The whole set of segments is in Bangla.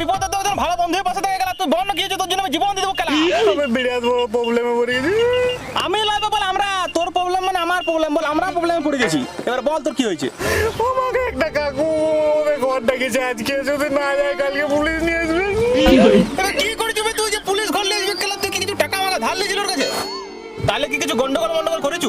বিপদে তো একজন ভালো বন্ধুর পাশে থেকে গেলা তুই বল না কি হয়েছে তোর জন্য আমি জীবন দিয়ে দেবো খেলা আমি বিরাট বড় প্রবলেমে পড়ে গেছি। আমি লাগবে বল আমরা তোর প্রবলেম মানে আমার প্রবলেম বল আমরা প্রবলেমে পড়ে গেছি। এবার বল তোর কি হয়েছে? আমাকে একটা কাকু ওদের ঘর ডেকেছে আজকে যদি না যায় কালকে পুলিশ নিয়ে আসবে। কি করেছিস বে তুই যে পুলিশ ঘর নিয়ে আসবে খেলা তুই কি কিছু টাকা মারা ধার লিয়েছিল ওর কাছে? তাহলে কি কিছু গন্ডগোল মন্ডগোল করেছু?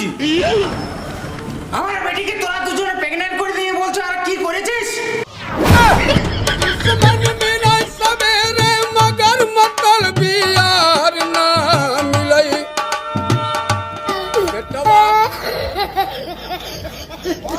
করেছি। আমার বেটিকে তোরা দুজনে প্রেগন্যান্ট করে দিয়ে বলছো আর কি করেছিস?